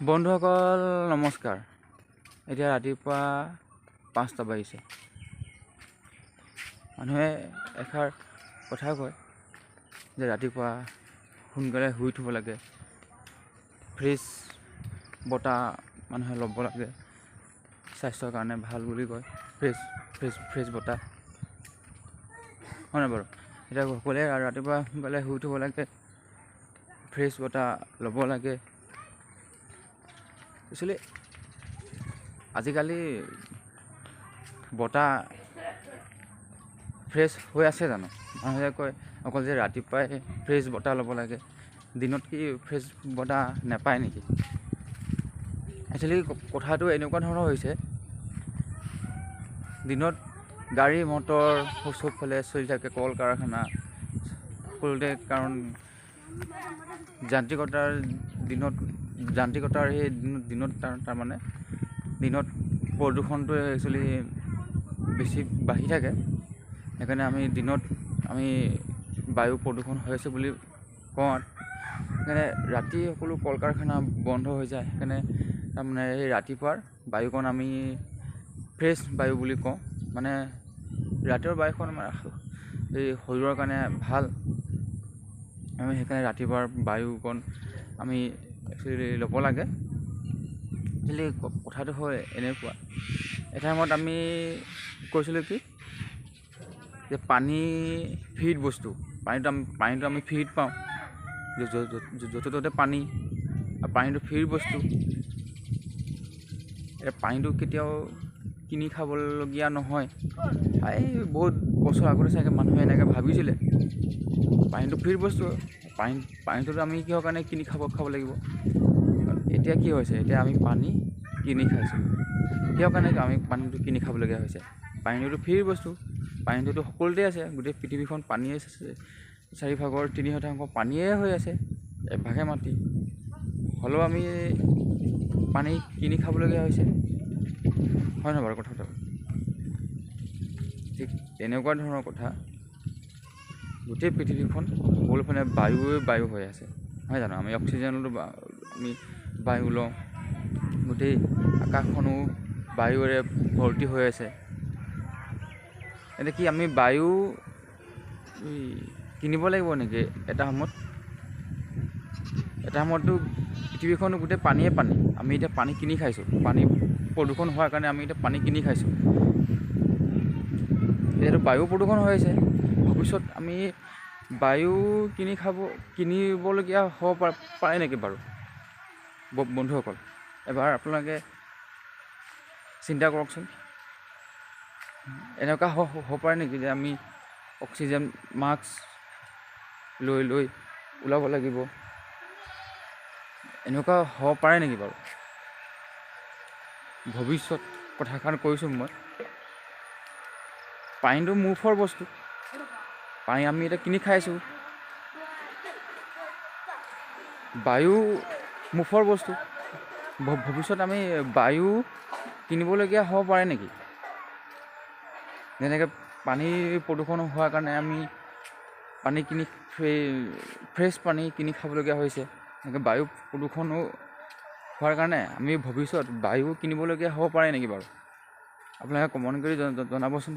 বন্ধুসকল নমস্কাৰ। এতিয়া ৰাতিপুৱা পাঁচটা বাজিছে। মানুহে এষাৰ কথা কয় যে ৰাতিপুৱা সোনকালে শুই থ'ব লাগে। ফ্ৰেছ বতাহ মানুহে ল'ব লাগে। স্বাস্থ্যৰ কাৰণে ভাল বুলি কয়। ফ্ৰেছ ফ্ৰেছ ফ্ৰেছ বতাহ হয় নাই বাৰু? এতিয়া সকলোৱে ৰাতিপুৱা সোনকালে শুই থ'ব লাগে। ফ্ৰেছ বতাহ ল'ব লাগে। একচুৱেলি আজিকালি বতাহ ফ্ৰেছ হৈ আছে জানো? মানুহে কয় অকল যে ৰাতিপুৱাই ফ্ৰেছ বতাহ ল'ব লাগে দিনত কি ফ্ৰেছ বতাহ নাপায় নেকি? একচুৱেলি কথাটো এনেকুৱা ধৰণৰ হৈছে দিনত গাড়ী মটৰ চবফালে চলি থাকে কল কাৰখানা সকলোতে কাৰণ যান্ত্ৰিকতাৰ দিনত যান্ত্ৰিকতাৰ সেই দিনত দিনত তাৰ তাৰমানে দিনত প্ৰদূষণটোৱে একচুৱেলি বেছি বাঢ়ি থাকে। সেইকাৰণে আমি দিনত আমি বায়ু প্ৰদূষণ হৈ আছে বুলি কওঁ। সেইকাৰণে ৰাতি সকলো কল কাৰখানা বন্ধ হৈ যায়। সেইকাৰণে তাৰমানে এই ৰাতিপুৱাৰ বায়ুকণ আমি ফ্ৰেছ বায়ু বুলি কওঁ। মানে ৰাতিপুৱাৰ বায়ুখন আমাৰ এই শৰীৰৰ কাৰণে ভাল। আমি সেইকাৰণে ৰাতিপুৱাৰ বায়ুকণ আমি একচুৱেলি ল'ব লাগে। একচুৱেলি কথাটো হয় এনেকুৱা। এটা সময়ত আমি কৈছিলোঁ কি যে পানী ফ্ৰীত বস্তু পানীটো আমি পানীটো আমি ফ্ৰীত পাওঁ। য'তে ত'তে পানী আৰু পানীটো ফ্ৰীৰ বস্তু। এতিয়া পানীটো কেতিয়াও কিনি খাবলগীয়া নহয়। এই বহুত বছৰ আগতে চাগে মানুহে এনেকৈ ভাবিছিলে। পানীটো ফ্ৰীৰ বস্তু পানী পানীটোতো আমি কিহৰ কাৰণে কিনি খাব খাব লাগিব? এতিয়া কি হৈছে? এতিয়া আমি পানী কিনি খাইছোঁ। কিহৰ কাৰণে আমি পানীটো কিনি খাবলগীয়া হৈছে? পানীটোতো ফ্ৰীৰ বস্তু পানীটোতো সকলোতে আছে। গোটেই পৃথিৱীখন পানীয়ে চাৰিভাগৰ তিনি শতাংশ পানীয়ে হৈ আছে এভাগে মাটি। হ'লেও আমি পানী কিনি খাবলগীয়া হৈছে। হয় নহয় বাৰু কথাটো? ঠিক তেনেকুৱা ধৰণৰ কথা। গোটেই পৃথিৱীখন সকলোফালে বায়ুৱে বায়ু হৈ আছে। নহয় জানো? আমি অক্সিজেনতো আমি বায়ু লওঁ। গোটেই আকাশখনো বায়ুৰে ভৰ্তি হৈ আছে। এতিয়া কি আমি বায়ু কিনিব লাগিব নেকি এটা সময়ত? এটা সময়ততো পৃথিৱীখন গোটেই পানীয়ে পানী। আমি এতিয়া পানী কিনি খাইছোঁ। পানী প্ৰদূষণ হোৱাৰ কাৰণে আমি এতিয়া পানী কিনি খাইছোঁ। এতিয়াতো বায়ু প্ৰদূষণ হৈ আছে ভৱিষ্যত আমি বায়ু কিনি খাব কিনিবলগীয়া হ'ব পাৰে পাৰে নেকি বাৰু? বন্ধুসকল এবাৰ আপোনালোকে চিন্তা কৰকচোন। এনেকুৱা হ'ব পাৰে নেকি যে আমি অক্সিজেন মাস্ক লৈ লৈ ওলাব লাগিব? এনেকুৱা হ'ব পাৰে নেকি বাৰু? ভৱিষ্যত কথাষাৰ কৈছোঁ মই। পানীটো মুফৰ বস্তু। পানী আমি এতিয়া কিনি খাইছোঁ বায়ু মুফৰ বস্তু। ভৱিষ্যত আমি বায়ু কিনিবলগীয়া হ'ব পাৰে নেকি? যেনেকৈ পানী প্ৰদূষণ হোৱাৰ কাৰণে আমি পানী কিনি ফ্ৰেছ পানী কিনি খাবলগীয়া হৈছে। এনেকৈ বায়ু প্ৰদূষণো হোৱাৰ কাৰণে আমি ভৱিষ্যত বায়ু কিনিবলগীয়া হ'ব পাৰে নেকি বাৰু? আপোনালোকে কমেণ্ট কৰি জনাবচোন।